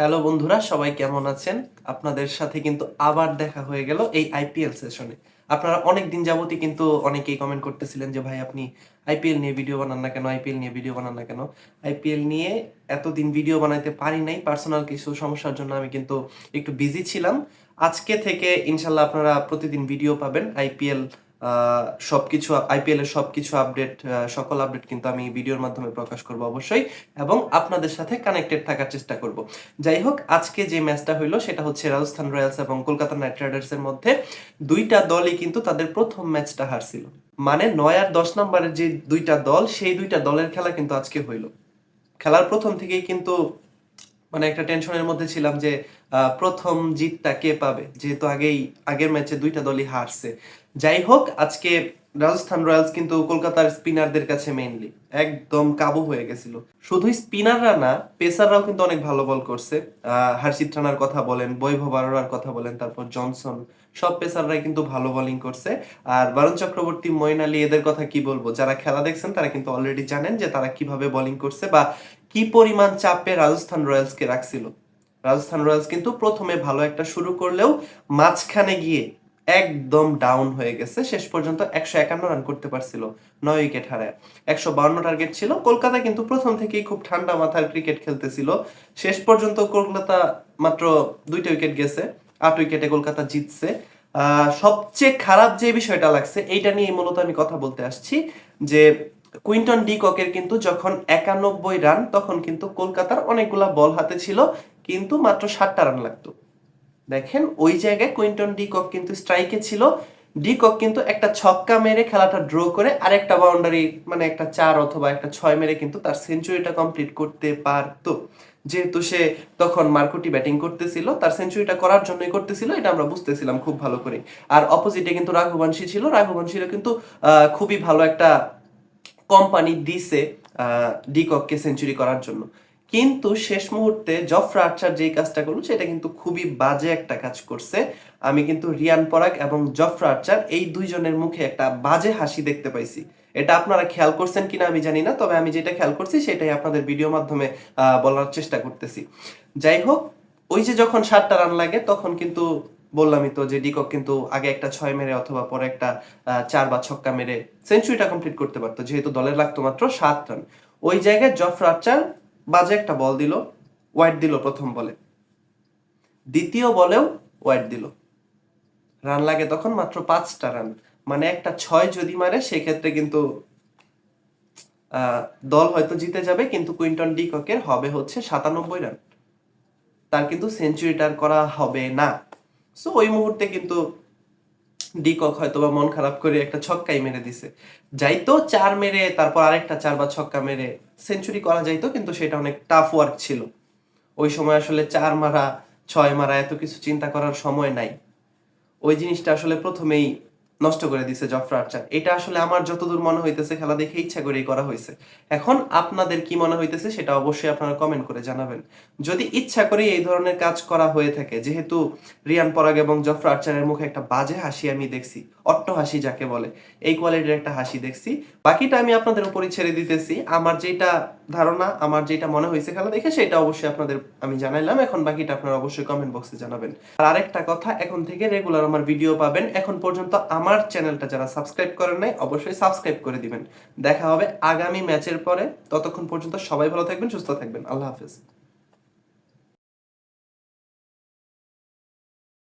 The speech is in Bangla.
হ্যালো বন্ধুরা, সবাই কেমন আছেন? আপনাদের সাথে কিন্তু আবার দেখা হয়ে গেল এই আইপিএল সেশনে আপনারা অনেক দিন যাবতই কিন্তু অনেকেই কমেন্ট করতেছিলেন যে, ভাই, আপনি আইপিএল নিয়ে ভিডিও বানান না কেন? আইপিএল নিয়ে ভিডিও বানান না কেন? আইপিএল নিয়ে এতদিন ভিডিও বানাইতে পারি নাই। পার্সোনাল কিছু সমস্যার জন্য আমি কিন্তু একটু বিজি ছিলাম। আজকে থেকে ইনশাল্লাহ আপনারা প্রতিদিন ভিডিও পাবেন আইপিএল সবকিছু আইপিএল এর সবকিছু আপডেট সকল আপডেট কিন্তু আমি ভিডিওর মাধ্যমে প্রকাশ করব অবশ্যই এবং আপনাদের সাথে কানেক্টেড থাকার চেষ্টা করব। যাই হোক, আজকে যে ম্যাচটা হইল সেটা হচ্ছে রাজস্থান রয়্যালস এবং কলকাতা নাইট রাইডার্স এর মধ্যে দুইটা দলই কিন্তু তাদের প্রথম ম্যাচটা হারছিল। মানে নয় আর দশ নম্বরের যে দুইটা দল, সেই দুইটা দলের খেলা কিন্তু আজকে হইল। খেলার প্রথম থেকেই কিন্তু মানে একটা টেনশনের মধ্যে ছিলাম যে প্রথম জিতটা কে পাবে? যেহেতু আগেই, আগের ম্যাচে দুইটা দলই হারছে। যাই হোক, আজকে রাজস্থান রয়্যালস কিন্তু কলকাতার স্পিনারদের কাছে মেইনলি একদম কাবু হয়ে গেছিল। শুধু স্পিনাররা না, পেসাররাও কিন্তু অনেক ভালো বল করছে। হার্ষিত রানার কথা বলেন, বৈভব আরোরার কথা বলেন, তারপর জনসন। সব পেসাররাই কিন্তু ভালো বোলিং করছে। আর বারুণ চক্রবর্তী মইন আলী, এদের কথা কি বলব? যারা খেলা দেখছেন, তারা কিন্তু অলরেডি জানেন যে তারা কীভাবে বোলিং করছে বা কি পরিমাণ চাপে রাজস্থান রয়্যালসকে রাখছিল? রাজস্থান রয়্যালস কিন্তু প্রথমে ভালো একটা শুরু করলেও মাঝখানে গিয়ে একদম ডাউন হয়ে গেছে। শেষ পর্যন্ত একশো একান্ন রান করতে পারছিল নয় উইকেট হারায় একশো বাউন্ন টার্গেট ছিল। কলকাতা কিন্তু প্রথম থেকেই খুব ঠান্ডা মাথার ক্রিকেট খেলতেছিল। শেষ পর্যন্ত কলকাতা মাত্র দুইটা উইকেট গেছে, আট উইকেটে কলকাতা জিতছে। সবচেয়ে খারাপ যে বিষয়টা লাগছে, এইটা নিয়ে মূলত আমি কথা বলতে আসছি যে কুইন্টন ডি ককের কিন্তু যখন একানব্বই রান, তখন কিন্তু কলকাতার অনেকগুলা বল হাতে ছিল, কিন্তু মাত্র ষাটটা রান লাগতো। দেখেন, ওই জায়গায় কুইন্টন ডি কক কিন্তু স্ট্রাইকে ছিল। ডি কক কিন্তু একটা ছক্কা মেরে খেলাটা ড্র করে আরেকটা বাউন্ডারি মানে একটা চার অথবা একটা ছয় মেরে কিন্তু তার সেঞ্চুরিটা কমপ্লিট করতে পারতো। যেহেতু সে তখন মার্কুটি ব্যাটিং করতেছিল, তার সেঞ্চুরিটা করার জন্যই করতেছিল, এটা আমরা বুঝতেছিলাম খুব ভালো করে আর অপোজিটে কিন্তু রাঘুবংশী ছিল। রাঘুবংশীরও কিন্তু খুবই ভালো একটা কোম্পানি দিছে ডিকককে সেঞ্চুরি করার জন্য। কিন্তু শেষ মুহূর্তে জফরা আর্চার যেই কাজটা করল, সেটা কিন্তু খুবই বাজে একটা কাজ করছে। আমি কিন্তু রিয়ান পরাগ এবং জফরা আর্চার এই দুইজনের মুখে একটা বাজে হাসি দেখতে পাইছি। এটা আপনারা খেয়াল করছেন কিনা আমি জানি না, তবে আমি যেটা খেয়াল করছি সেটাই আপনাদের ভিডিও মাধ্যমে বলার চেষ্টা করতেছি। যাই হোক, ওই যে যখন সাতটা রান লাগে, তখন কিন্তু বললামই তো যে ডিকক কিন্তু আগে একটা ছয় মেরে অথবা পরে একটা চার বা ছক্কা মেরে সেঞ্চুরিটা কমপ্লিট করতে পারতো। যেহেতু দলের লাগতো মাত্র সাত রান ওই জায়গায় জফর আর্চার বাজে একটা বল দিল ওয়াইড দিল প্রথম বলে। দ্বিতীয় বলেও ওয়াইড দিল। রান লাগে তখন মাত্র পাঁচটা রান মানে একটা ছয় যদি মারে, সেক্ষেত্রে কিন্তু দল হয়তো জিতে যাবে, কিন্তু কুইন্টন ডিককের হবে হচ্ছে সাতানব্বই রান তার কিন্তু সেঞ্চুরিটার করা হবে না। সো ওই মুহূর্তে কিন্তু ডিকক হয়তো বা মন খারাপ করে একটা ছক্কাই মেরে দিছে। যাইতো চার মেরে, তারপর আরেকটা চার বা ছক্কা মেরে সেঞ্চুরি করা যাইতো, কিন্তু সেটা অনেক টাফ ওয়ার্ক ছিল। ওই সময় আসলে চার মারা, ছয় মারা এত কিছু চিন্তা করার সময় নাই। ওই জিনিসটা আসলে প্রথমেই নষ্ট করে দিছে জফরা আর্চার এটা আসলে আমার যতদূর মনে হইতেছে, খেলা দেখে ইচ্ছা করেই করা হয়েছে এখন আপনাদের কি মনে হইতেছে সেটা অবশ্যই আপনারা কমেন্ট করে জানাবেন। যদি ইচ্ছা করে এই ধরনের কাজ করা হয়ে থাকে, যেহেতু রিয়ান পরাগ এবং জফরা আর্চারের মুখে একটা বাজে হাসি আমি দেখছি অট্ট হাসি যাকে বলে, এই কোয়ালিটির একটা হাসি দেখছি। বাকিটা আমি আপনাদের উপরই ছেড়ে দিতেছি। আমার যেটা ধারণা, আমার যেটা মনে হয়েছে খেলা দেখে, সেটা অবশ্যই আপনাদের আমি জানাইলাম। এখন বাকিটা আপনারা অবশ্যই কমেন্ট বক্সে জানাবেন। আর আরেকটা কথা, এখন থেকে রেগুলার আমার ভিডিও পাবেন। এখন পর্যন্ত আমার চ্যানেলটা যারা সাবস্ক্রাইব করেন নাই, অবশ্যই সাবস্ক্রাইব করে দিবেন। দেখা হবে আগামী ম্যাচের পরে। ততক্ষণ পর্যন্ত সবাই ভালো থাকবেন, সুস্থ থাকবেন। আল্লাহ হাফেজ।